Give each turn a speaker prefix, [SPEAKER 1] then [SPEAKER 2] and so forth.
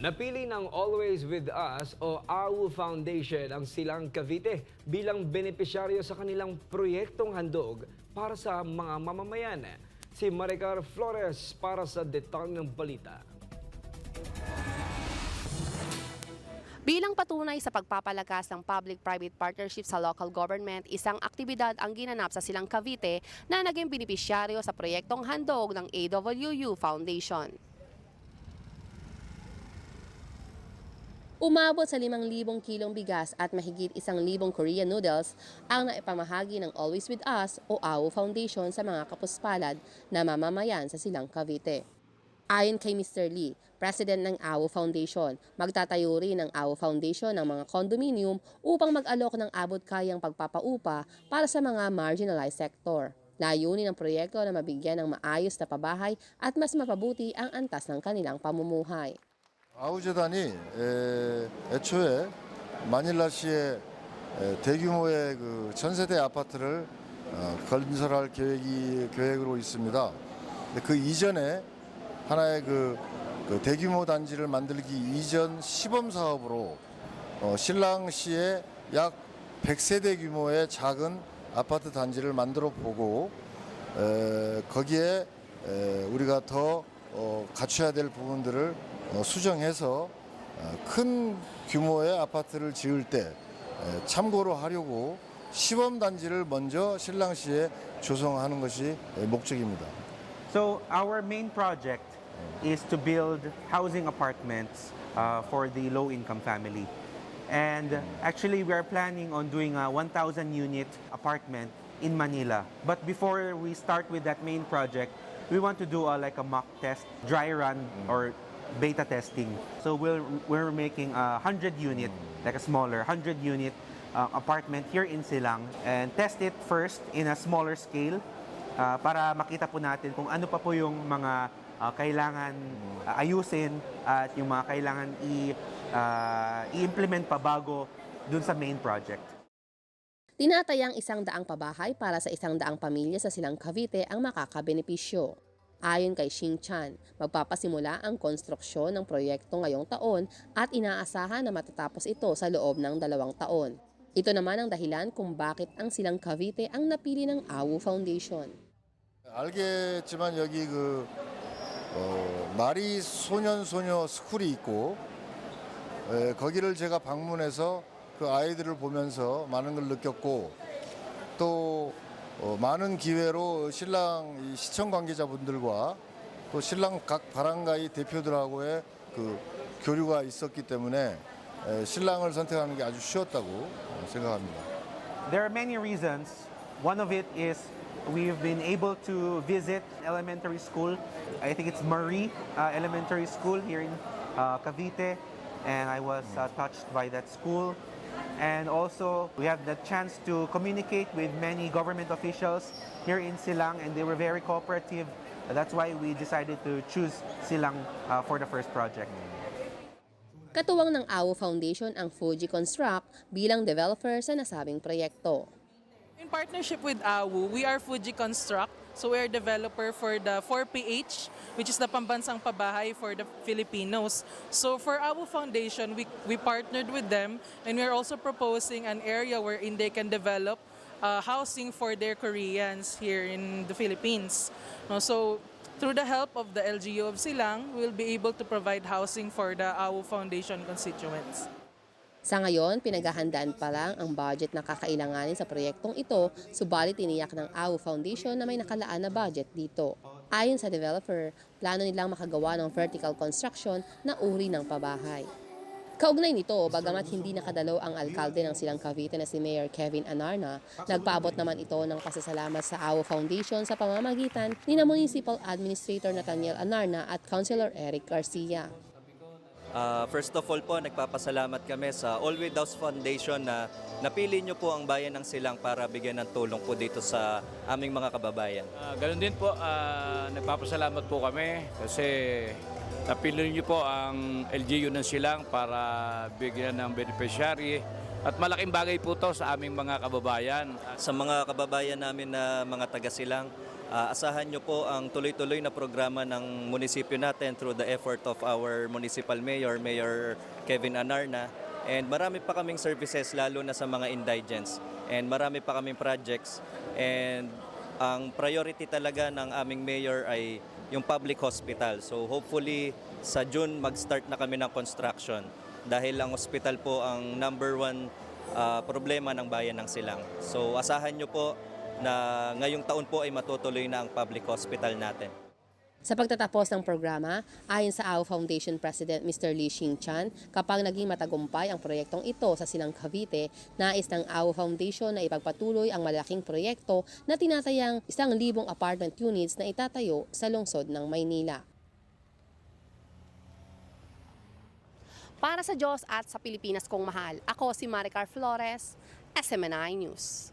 [SPEAKER 1] Napili ng Always With Us o AU Foundation ang Silang Cavite bilang benepisyaryo sa kanilang proyektong handog para sa mga mamamayan. Si Maricar Flores para sa detalye ng balita.
[SPEAKER 2] Bilang patunay sa pagpapalakas ng public-private partnership sa local government, isang aktibidad ang ginanap sa Silang Cavite na naging benepisyaryo sa proyektong handog ng AWU Foundation. Umabot sa 5,000 kilong bigas at mahigit 1,000 Korean noodles ang naipamahagi ng Always With Us o AO Foundation sa mga kapuspalad na mamamayan sa Silang Cavite. Ayon kay Mr. Lee, president ng AO Foundation, magtatayo rin ng AO Foundation ng mga condominium upang mag-alok ng abot kayang pagpapaupa para sa mga marginalized sector. Layunin ng proyekto na mabigyan ng maayos na pabahay at mas mapabuti ang antas ng kanilang pamumuhay.
[SPEAKER 3] 아우재단이 에, 애초에 마닐라시에 에, 대규모의 그 전세대 아파트를 어, 건설할 계획이 계획으로 있습니다. 그 이전에 하나의 그, 그 대규모 단지를 만들기 이전 시범 사업으로 어, 신랑시에 약 100세대 규모의 작은 아파트 단지를 만들어 보고 에, 거기에 에, 우리가 더 어, 갖춰야 될 부분들을 어, 수정해서 어, 큰 규모의 아파트를 지을 때 에, 참고로 하려고 시범 단지를 먼저 신랑시에 조성하는 것이 에, 목적입니다.
[SPEAKER 4] So our main project is to build housing apartments uh, for the low-income family. And actually, we are planning on doing a 1,000 unit apartment in Manila. But before we start with that main project, we want to do a, like a mock test, dry run or beta testing. So we'll, we're making a 100 unit, like a smaller 100 unit uh, apartment here in Silang and test it first in a smaller scale Ah, para makita po natin kung ano pa po yung mga ah, kailangan ah, ayusin at yung mga kailangan i, ah, i-implement pa bago dun sa main project.
[SPEAKER 2] Tinatayang isang daang pabahay para sa isang daang pamilya sa Silang Cavite ang makakabenepisyo. Ayon kay Xing Chan, magpapasimula ang konstruksyon ng proyekto ngayong taon at inaasahan na matatapos ito sa loob ng dalawang taon. Ito naman ang dahilan kung bakit ang Silang Cavite ang napili ng AWU Foundation.
[SPEAKER 3] 알겠지만 여기 그 어, 마리 소년 소녀 스쿨이 있고 에, 거기를 제가 방문해서 그 아이들을 보면서 많은 걸 느꼈고 또 어, 많은 기회로 신랑 이 시청 관계자분들과 또 신랑 각 바람가이 대표들하고의 그 교류가 있었기 때문에 에, 신랑을 선택하는 게 아주 쉬웠다고 어, 생각합니다.
[SPEAKER 4] There are many reasons. One of it is we've been able to visit elementary school. I think it's Marie uh, Elementary School here in uh, Cavite, and I was uh, touched by that school. And also, we have the chance to communicate with many government officials here in Silang, and they were very cooperative. That's why we decided to choose Silang uh, for the first project.
[SPEAKER 2] Katuwang ng AWU Foundation ang Fuji Construct bilang developer sa nasabing proyekto.
[SPEAKER 5] In partnership with AWU, we are Fuji Construct. So we are developer for the 4PH, which is the pambansang pabahay for the Filipinos. So for AWU Foundation, we, we partnered with them and we are also proposing an area wherein they can develop uh, housing for their Koreans here in the Philippines. No, so through the help of the LGU of Silang, we will be able to provide housing for the AWU Foundation constituents.
[SPEAKER 2] Sa ngayon, pinaghahandaan pa lang ang budget na kakailanganin sa proyektong ito, subalit tiniyak ng AWU Foundation na may nakalaan na budget dito. Ayon sa developer, plano nilang makagawa ng vertical construction na uri ng pabahay. Kaugnay nito, bagamat hindi nakadalaw ang alkalde ng Silang Cavite na si Mayor Kevin Anarna, nagpaabot naman ito ng pasasalamat sa AWO Foundation sa pamamagitan ni na Municipal Administrator Nathaniel Anarna at Councilor Eric Garcia.
[SPEAKER 6] Ah, first of all po, nagpapasalamat kami sa All With Us Foundation na napili nyo po ang bayan ng Silang para bigyan ng tulong po dito sa aming mga kababayan.
[SPEAKER 7] Ah, ganun din po, ah, nagpapasalamat po kami kasi napili niyo po ang LGU ng Silang para bigyan ng beneficiary at malaking bagay po to sa aming mga kababayan.
[SPEAKER 6] Sa mga kababayan namin na mga taga Ah, asahan nyo po ang tuloy-tuloy na programa ng munisipyo natin through the effort of our municipal mayor, Mayor Kevin Anarna. And marami pa kaming services lalo na sa mga indigents. And marami pa kaming projects. And ang priority talaga ng aming mayor ay yung public hospital. So hopefully sa June mag-start na kami ng construction dahil ang hospital po ang number one ah, problema ng bayan ng Silang. So asahan nyo po na ngayong taon po ay matutuloy na ang public hospital natin.
[SPEAKER 2] Sa pagtatapos ng programa, ayon sa AO Foundation President Mr. Lee Xing Chan, kapag naging matagumpay ang proyektong ito sa Silang Cavite, nais ng AO Foundation na ipagpatuloy ang malaking proyekto na tinatayang isang libong apartment units na itatayo sa lungsod ng Maynila. Para sa Diyos at sa Pilipinas kong mahal, ako si Maricar Flores, SMNI News.